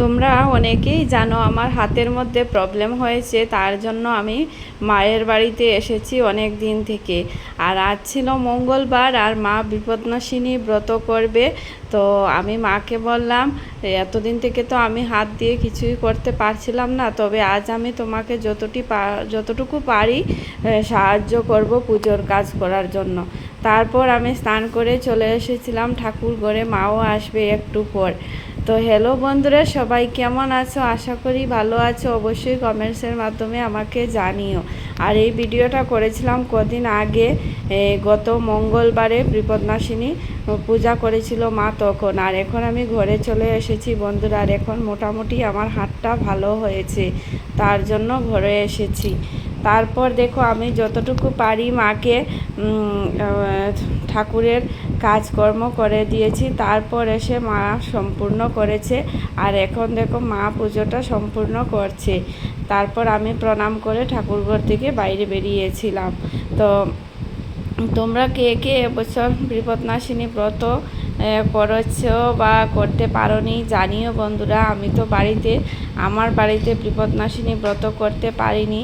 তোমরা অনেকেই জানো আমার হাতের মধ্যে প্রবলেম হয়েছে, তার জন্য আমি মায়ের বাড়িতে এসেছি অনেক দিন থেকে। আর আজ ছিল মঙ্গলবার আর মা বিপদনাশিনী ব্রত করবে, তো আমি মাকে বললাম, এতদিন থেকে তো আমি হাত দিয়ে কিছুই করতে পারছিলাম না, তবে আজ আমি তোমাকে যতটি যতটুকু পারি সাহায্য করব পুজোর কাজ করার জন্য। তারপর আমি স্নান করে চলে এসেছিলাম, ঠাকুর ঘরে মাও আসবে একটু পর। তো হ্যালো বন্ধুরা, সবাই কেমন আছো? আশা করি ভালো আছো। অবশ্যই কমেন্টসের মাধ্যমে আমাকে জানিও। আর এই ভিডিওটা করেছিলাম কদিন আগে গত মঙ্গলবারে বিপদনাশিনী পূজা করেছিল মা তখন। আর এখন আমি ঘরে চলে এসেছি বন্ধুরা, আর এখন মোটামুটি আমার হাতটা ভালো হয়েছে, তার জন্য ঘরে এসেছি। তারপর দেখো আমি যতটুকু পারি মাকে ঠাকুরের কাজকর্ম করে দিয়েছি। তারপর এসে মা সম্পূর্ণ করেছে। আর এখন দেখো মা পুজোটা সম্পূর্ণ করছে। তারপর আমি প্রণাম করে ঠাকুরঘর থেকে বাইরে বেরিয়েছিলাম। তো তোমরা কে কে এবছর বিপদনাশিনী ব্রত করেছ বা করতে পারোনি, জানিও বন্ধুরা, আমি তো বাড়িতে, আমার বাড়িতে বিপদনাশিনী ব্রত করতে পারিনি,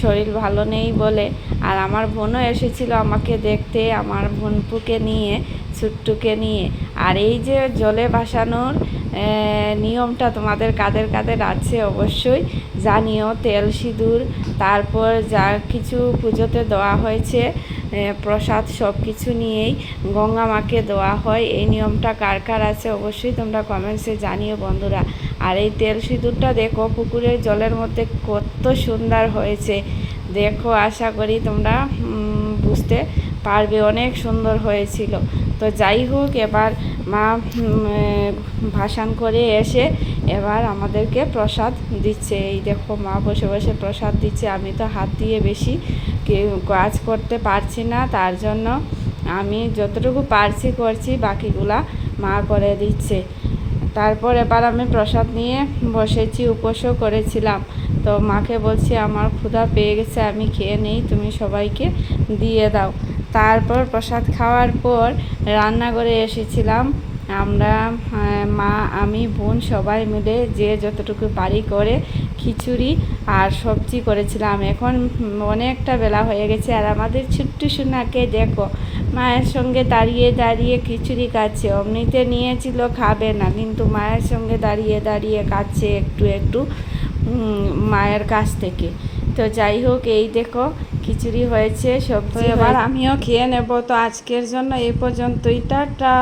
শরীর ভালো নেই বলে। আর আমার বোনও এসেছিল আমাকে দেখতে, আমার বোনপুকে নিয়ে, ছুট্টুকে নিয়ে। আর এই যে জলে ভাসানোর নিয়মটা তোমাদের কাদের কাদের আছে অবশ্যই জানিও, তেল সিঁদুর, তারপর যা কিছু পুজোতে দেওয়া হয়েছে প্রসাদ সব কিছু নিয়েই গঙ্গা মাকে দেওয়া হয়। এই নিয়মটা কার কার আছে অবশ্যই তোমরা কমেন্টসে জানিও বন্ধুরা। আর এই তেল সিঁদুরটা দেখো, পুকুরের জলের মধ্যে কত সুন্দর হয়েছে। দেখো, আশা করি তোমরা বুঝতে পারবে, অনেক সুন্দর হয়েছিল। তো যাই হোক, এবার মা ভাসান করে এসে এবার আমাদেরকে প্রসাদ দিচ্ছে। এই দেখো মা বসে বসে প্রসাদ দিচ্ছে। আমি তো হাত দিয়ে বেশি কাজ করতে পারছি না, তার জন্য আমি যতটুকু পারছি করছি, বাকিগুলা মা করে দিচ্ছে। তারপর এবার আমি প্রসাদ নিয়ে বসেছি, উপোসও করেছিলাম। তো মাকে বলছি, আমার ক্ষুধা পেয়ে গেছে, আমি খেয়ে নেই, তুমি সবাইকে দিয়ে দাও। তারপর প্রসাদ খাওয়ার পর রান্নাঘরে এসেছিলাম। আমরা মা, আমি, বোন সবাই মিলে যে যতটুকু পারি করে খিচুড়ি আর সবজি করেছিলাম। এখন অনেকটা বেলা হয়ে গেছে আর আমাদের ছোট্ট সোনাকে দেখো, মায়ের সঙ্গে দাঁড়িয়ে দাঁড়িয়ে খিচুড়ি খাচ্ছে। অমনিতে নিয়েছিল, খাবে না, কিন্তু মায়ের সঙ্গে দাঁড়িয়ে দাঁড়িয়ে খাচ্ছে একটু একটু মায়ের কাছ থেকে। তো যাই হোক, এই দেখো খিচুড়ি হয়েছে সবজি এবার আমিও খেয়ে নেব। তো আজকের জন্য এই পর্যন্তই টাটা।